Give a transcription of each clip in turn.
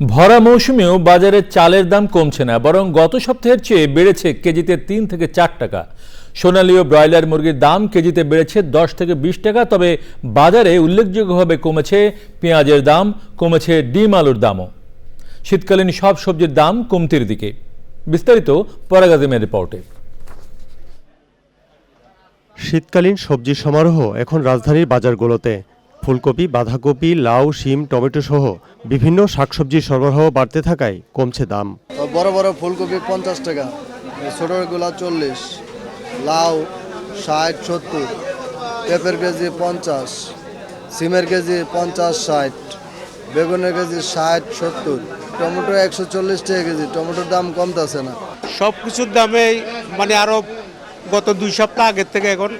ভরা মৌসুমেও বাজারে চালের দাম কমছে না, বরং গত সপ্তাহের চেয়ে বেড়েছে কেজিতে তিন থেকে চার টাকা। সোনালী ও ব্রয়লার মুরগির দাম কেজিতে বেড়েছে দশ থেকে বিশ টাকা, তবে বাজারে উল্লেখযোগ্যভাবে কমেছে পেঁয়াজের দাম, কমেছে ডিম আলুর দামও। শীতকালীন সব সবজির দাম কমতির দিকে। বিস্তারিত পরাগাজিমের রিপোর্টে। শীতকালীন সবজি সমারোহ এখন রাজধানীর বাজারগুলোতে। ফুলকপি বাঁধাকপি লাউ শিম টমেটো সহ বিভিন্ন শাকসবজির সরবরাহ বাড়তে থাকায় কমছে দাম। বড় বড় ফুলকপি পঞ্চাশ টাকা ছোটোগুলা চল্লিশ লাউ ষাট সত্তর পেঁপের কেজি পঞ্চাশ সিমের কেজি পঞ্চাশ ষাট বেগুনের কেজি ষাট সত্তর টমেটো একশো চল্লিশ টাকা কেজি টমেটোর দাম কমতেছে না। সব কিছুর দামে মানে আরও গত দুই সপ্তাহ আগের থেকে এখন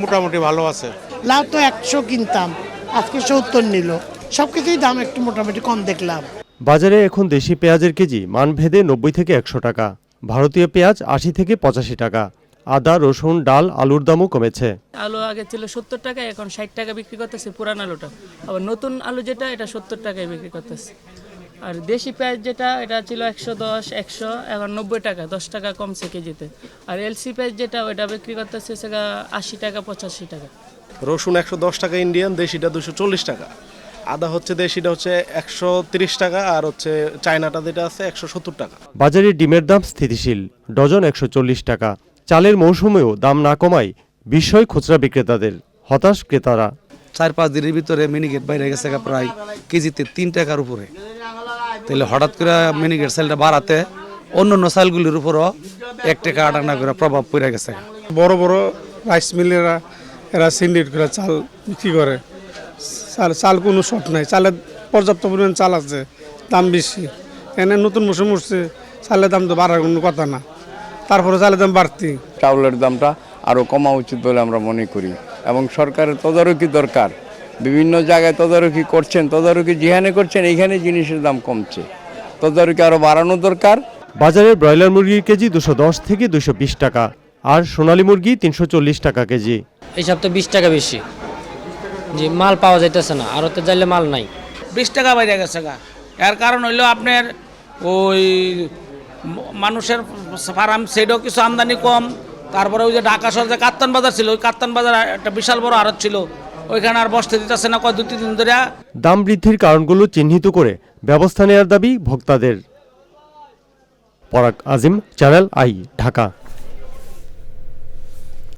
মোটামুটি ভালো আছে। লাউ তো একশো কিনতাম। আজকে সত্তর নিল। সব কিছুই দাম একটু মোটামুটি কম দেখলাম। বাজারে এখন দেশি পেঁয়াজের কেজি মানভেদে নব্বই থেকে একশো টাকা ভারতীয় পেঁয়াজ আশি থেকে পঁচাশি টাকা আদা রসুন ডাল আলুর দামও কমেছে। আলু আগে ছিল সত্তর টাকা এখন ষাট টাকা বিক্রি করতেছে পুরান আলুটা। আবার নতুন আলু যেটা এটা সত্তর টাকায় বিক্রি করতেছে। আর দেশি পেঁয়াজ যেটা এটা ছিল একশো দশ একশো এখন নব্বই টাকা দশ টাকা কমছে কেজিতে। আর এলসি পেঁয়াজ যেটা ওটা বিক্রি করতেছে সেটা আশি টাকা পঁচাশি টাকা। রসুন একশো দশ টাকা ইন্ডিয়ান দেশিটা দুশো চল্লিশ টাকা। আদা হচ্ছে দেশিটা হচ্ছে একশো তিরিশ টাকা আর হচ্ছে চায়নাটা যেটা আছে একশো সত্তর টাকা। বাজারে ডিমের দাম স্থিতিশীল ডজন একশো চল্লিশ টাকা। চালের মৌসুমেও দাম না কমায় বিস্ময় খুচরা বিক্রেতাদের হতাশ ক্রেতারা। চার পাঁচ দিনের ভিতরে মিনিকেট বাইরে গেছে গা প্রায় কেজিতে তিন টাকার উপরে। তাহলে হঠাৎ করে মিনিকেট সেলটা বাড়াতে অন্য অন্য চালগুলির উপরও এক টাকা আট আনা করে প্রভাব পড়ে গেছে বড় বড় রাইস মিলেরা এরা সিন্ডিকেট করে চাল বিক্রি করে। চাল চাল কোনো শর্ট নাই। চালের পর্যাপ্ত পরিমাণ চাল আছে দাম বেশি। এনে নতুন মৌসুম উঠছে চালের দাম তো বাড়ার কোনো কথা না। তারপরে চালের দাম বাড়তি। চাউলের দামটা আরও কমা উচিত বলে আমরা মনে করি। এবং সরকারের তদারকি দরকার। বিভিন্ন জায়গায় তদারকি করছেন তদারকি যেখানে করছেন এইখানে জিনিসের দাম কমছে। তদারকি আরও বাড়ানো দরকার। বাজারে ব্রয়লার মুরগির কেজি দুশো দশ থেকে দুশো বিশ টাকা আর সোনালী মুরগি তিনশো চল্লিশ টাকা কেজি। এই সপ্তাহে বিশ টাকা বেশি। যে মাল পাওয়া যাইতেছে না আরও তো যাইলে মাল নাই। বিশ টাকা বাইরে গেছে গা। এর কারণ হইল আপনার ওই মানুষের ফার্ম সেটাও কিছু আমদানি কম। তারপরে ওই যে ঢাকা শহর যে কাত্তান বাজার ছিল ওই কাত্তান বাজার একটা বিশাল বড় আড়ত ছিল। ওইখানে আর বসতে দিতেছে না কয় দু তিন দিন ধরে। দাম বৃদ্ধির কারণগুলো চিহ্নিত করে ব্যবস্থা নেওয়ার দাবি ভোক্তাদের। পরাগ আজিম চ্যানেল আই ঢাকা।